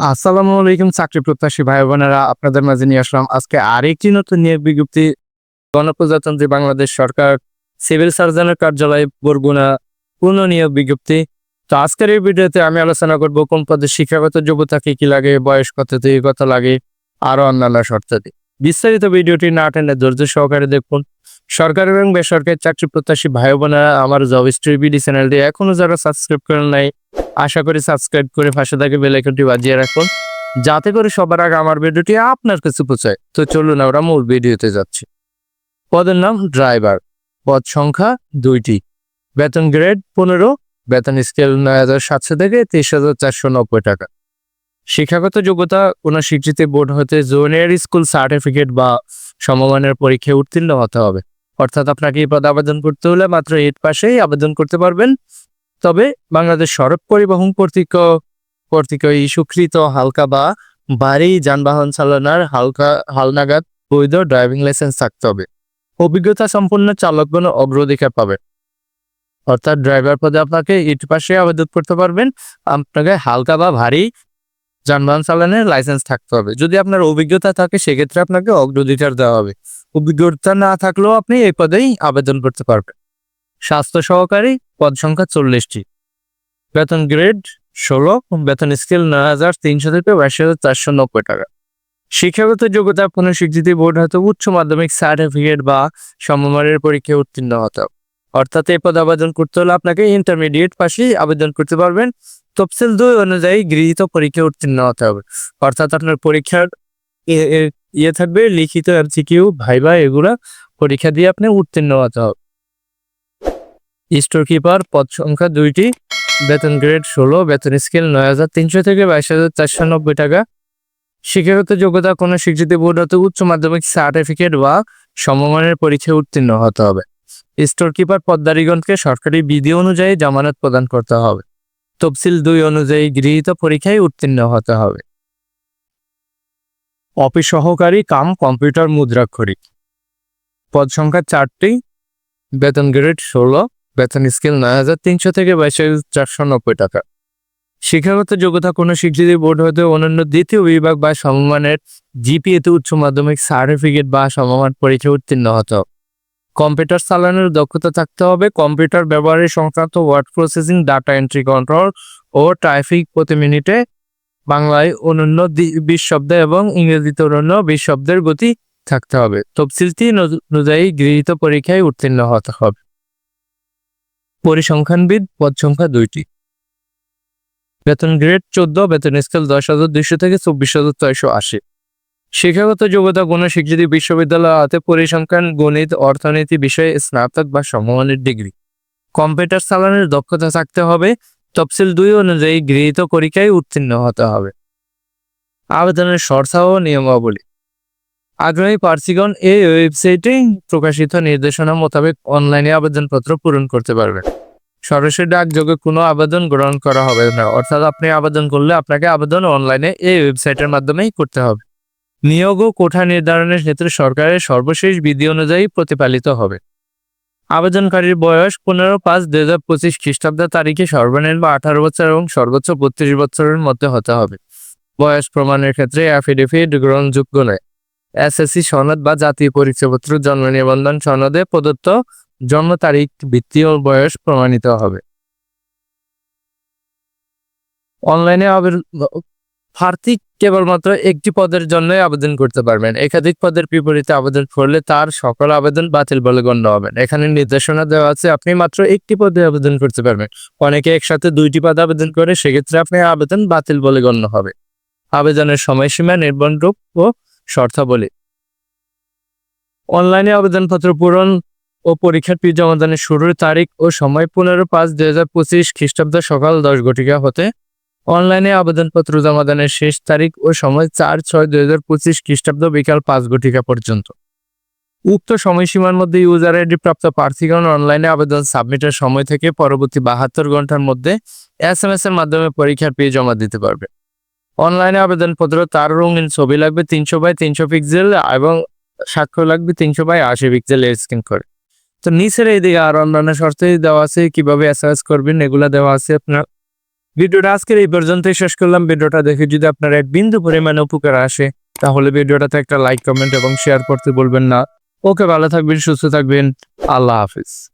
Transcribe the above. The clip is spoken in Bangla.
আসসালামু আলাইকুম, চাকরি প্রত্যাশী ভাই বোনেরা আপনাদের মাঝে নিয়ে আসলাম আজকে আরেকটি নতুন নিয়োগ বিজ্ঞপ্তি। গণপ্রজাতন্ত্রী বাংলাদেশ সরকার, সিভিল সার্জনের কার্যালয়, বরগুনা পূর্ণ নিয়োগ বিজ্ঞপ্তি। তো আজকের এই ভিডিওতে আমি আলোচনা করব কোন পদে শিক্ষাগত যোগ্যতা কি লাগে, বয়স কত কত লাগে আরও অন্যান্য শর্তাদি বিস্তারিত ভিডিওটি না টেনে ধৈর্য সহকারে দেখুন। সরকার এবং বেসরকারি চাকরি প্রত্যাশী ভাই বোনেরা আমার জব স্টোরি বিডি চ্যানেলটি এখনও যারা সাবস্ক্রাইব করেন নাই আশা করি সাবস্ক্রাইব করে পাশে থাকে বেল আইকনটি বাজিয়ে রাখুন। যাতে করে সবার আগে আমার ভিডিওটি আপনার কাছে পৌঁছায়। তো চলুন আমরা মূল ভিডিওতে যাচ্ছি। পদের নাম ড্রাইভার পদ সংখ্যা দুইটি। বেতন গ্রেড পনেরো, বেতন স্কেল নয় হাজার সাতশো থেকে তেইশ হাজার চারশো নব্বই টাকা। শিক্ষাগত যোগ্যতা কোনো স্বীকৃতি বোর্ড হতে জুনিয়র স্কুল সার্টিফিকেট বা সমমানের পরীক্ষায় উত্তীর্ণ হতে হবে। অর্থাৎ আপনাকে এই পদে আবেদন করতে হলে মাত্র এইট পাশেই আবেদন করতে পারবেন। তবে বাংলাদেশ সড়ক পরিবহন কর্তৃক কর্তৃক এই স্বীকৃত হালকা বা ভারী যানবাহন চালনার হালকা, হালনাগাদ বৈধ ড্রাইভিং লাইসেন্স থাকতে হবে। অভিজ্ঞতা সম্পন্ন চালকগণ অগ্রাধিকার পাবে। অর্থাৎ ড্রাইভার পদে আপনাকে ইট পাশে আবেদন করতে পারবেন। আপনাকে হালকা বা ভারী যানবাহন চালানোর লাইসেন্স থাকতে হবে। যদি আপনার অভিজ্ঞতা থাকে, সেক্ষেত্রে আপনাকে অগ্রাধিকার দেওয়া হবে। অভিজ্ঞতা না থাকলেও আপনি এই পদেই আবেদন করতে পারবেন। স্বাস্থ্য সহকারী, পদ সংখ্যা চল্লিশটি। বেতন গ্রেড ষোলো, বেতন স্কেল নয় হাজার তিনশো থেকে বাইশ হাজার চারশো নব্বই টাকা। শিক্ষাগত যোগ্যতা কোনো স্বীকৃতি বোর্ড হয়তো উচ্চ মাধ্যমিক সার্টিফিকেট বা সমমানের পরীক্ষায় উত্তীর্ণ হতে। অর্থাৎ এই পদে আবেদন করতে হলে আপনাকে ইন্টারমিডিয়েট পাশেই আবেদন করতে পারবেন। তফসিল দুই অনুযায়ী গৃহীত পরীক্ষায় উত্তীর্ণ হতে হবে। অর্থাৎ আপনার পরীক্ষার ইয়ে থাকবে, লিখিত এমসিকিউ, ভাইবা, এগুলা পরীক্ষা দিয়ে আপনি উত্তীর্ণ হতে হবে। স্টোর কিপার, পদ সংখ্যা দুইটি, বেতন গ্রেড ষোলো, বেতন স্কেল নয় হাজার তিনশো থেকে বাইশ হাজার চারশো নব্বই টাকা। শিক্ষাগত যোগ্যতা কোনো স্বীকৃতি বোর্ড হতে উচ্চ মাধ্যমিক সার্টিফিকেট বা সমমানের পরীক্ষায় উত্তীর্ণ হতে হবে। স্টোর কিপার পদ্মারিগণকে সরকারি বিধি অনুযায়ী জামানত প্রদান করতে হবে। তফসিল দুই অনুযায়ী গৃহীত পরীক্ষায় উত্তীর্ণ হতে হবে। অফিস সহকারী কাম, কম্পিউটার, মুদ্রাক্ষরিক। পদ সংখ্যা চারটি, বেতন গ্রেড ষোলো বেতন স্কেল নয় হাজার তিনশো থেকে বাইশ হাজার চারশো নব্বই টাকা। শিক্ষাগত যোগ্যতা কোনো স্বীকৃতি বোর্ড হতে অন্যান্য দ্বিতীয় বিভাগ বা সমমানের জিপিএতে উচ্চ মাধ্যমিক সার্টিফিকেট বা সমমান পরীক্ষায় উত্তীর্ণ হতে। হবে কম্পিউটার চালানোর দক্ষতা থাকতে হবে, কম্পিউটার ব্যবহারের সংক্রান্ত word processing, data entry control ও ট্রাফিক প্রতি মিনিটে বাংলায় অনন্য বিশ শব্দ এবং ইংরেজিতে অনন্য বিশ শব্দের গতি থাকতে হবে। তফসিলটি অনুযায়ী গৃহীত পরীক্ষায় উত্তীর্ণ হতে হবে। পরিসংখ্যানবিদ, পদ সংখ্যা দুইটি। বেতন গ্রেড চোদ্দ, বেতন স্কেল দশ হাজার দুইশো থেকে চব্বিশ হাজার ছয়শো আশি। শিক্ষাগত যোগ্যতা কোনো স্বীকৃতি বিশ্ববিদ্যালয় হাতে পরিসংখ্যান, গণিত, অর্থনীতি বিষয়ে স্নাতক বা সমমানের ডিগ্রি। কম্পিউটার চালানোর দক্ষতা থাকতে হবে, তফসিল দুই অনুযায়ী গৃহীত পরীক্ষায় উত্তীর্ণ হতে হবে। আবেদনের শর্তা ও নিয়মাবলী। আগ্রহী প্রার্থীগণ এই ওয়েবসাইটে প্রকাশিত নির্দেশনা মোতাবেক অনলাইনে আবেদনপত্র পূরণ করতে পারবেন। সরাসরি ডাকযোগে কোনো আবেদন গ্রহণ করা হবে না, অর্থাৎ আপনি আবেদন করলে আপনাকে আবেদন অনলাইনে এই ওয়েবসাইটের মাধ্যমেই করতে হবে। নিয়োগ ও কোঠা নির্ধারণের ক্ষেত্রে সরকারের সর্বশেষ বিধি অনুযায়ী প্রতিপালিত হবে। আবেদনকারীর বয়স পনেরো পাঁচ দুই হাজার পঁচিশ খ্রিস্টাব্দ তারিখে সর্বনিম্ন আঠারো বছর এবং সর্বোচ্চ বত্রিশ বছরের মধ্যে হতে হবে। বয়স প্রমাণের ক্ষেত্রে অ্যাফিডেভিট গ্রহণযোগ্য নয়। এসএসসি সনদ বা জাতীয় পরিচয়পত্র জন্ম নিবন্ধন সনদে প্রদত্ত জন্ম তারিখ ভিত্তি ও বয়স প্রমাণিত হবে। অনলাইনে প্রার্থী কেবলমাত্র একটি পদের জন্যই আবেদন করতে পারবেন। একাধিক পদের বিপরীতে আবেদন করলে তার সকল আবেদন বাতিল বলে গণ্য হবেন এখানে নির্দেশনা দেওয়া আছে, আপনি মাত্র একটি পদে আবেদন করতে পারবেন। অনেকে একসাথে দুইটি পদে আবেদন করে সেক্ষেত্রে আপনি আবেদন বাতিল বলে গণ্য হবে। আবেদনের সময়সীমা ও শর্তাবলী। অনলাইনে আবেদনপত্র পূরণ ও পরীক্ষার ফি জমাদানের শুরুর তারিখ ও সময় পনেরো পাঁচ দুই হাজার পঁচিশ খ্রিস্টাব্দ সকাল দশ ঘটিকা হতে অনলাইনে আবেদনপত্র জমাদানের শেষ তারিখ ও সময় চার ছয় দুই হাজার পঁচিশ খ্রিস্টাব্দ বিকাল পাঁচ ঘটিকা পর্যন্ত। উক্ত সময়সীমার মধ্যে ইউজার আইডি প্রাপ্ত প্রার্থীগণ অনলাইনে আবেদন সাবমিটের সময় থেকে পরবর্তী বাহাত্তর ঘণ্টার মধ্যে এস এম এস এর মাধ্যমে পরীক্ষার ফি জমা দিতে পারবে। অনলাইনে আবেদনপত্র, তার রঙিন ছবি লাগবে তিনশো বাই তিনশো পিক্সেল এবং স্বাক্ষর লাগবে তিনশো বাই আশি পিক্সেল স্ক্রিন করে। তো নিচের এইদিকে আর অন্যান্য শর্তে দেওয়া আছে, কীভাবে এস করবেন, এগুলা দেওয়া আছে আপনার। ভিডিওটা আজকের এই পর্যন্তই, শেষ করলাম। ভিডিওটা দেখে যদি আপনার এক বিন্দু পরিমাণে উপকার আসে, তাহলে ভিডিওটাতে একটা লাইক কমেন্ট এবং শেয়ার করতে বলবেন না। ওকে, ভালো থাকবেন, সুস্থ থাকবেন। আল্লাহ হাফিজ।